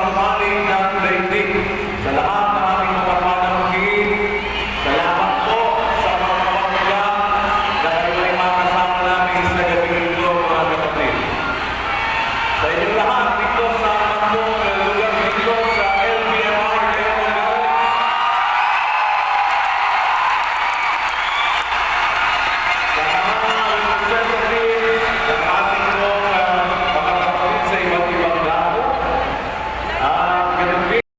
pamahaling ng daigdig sa lahat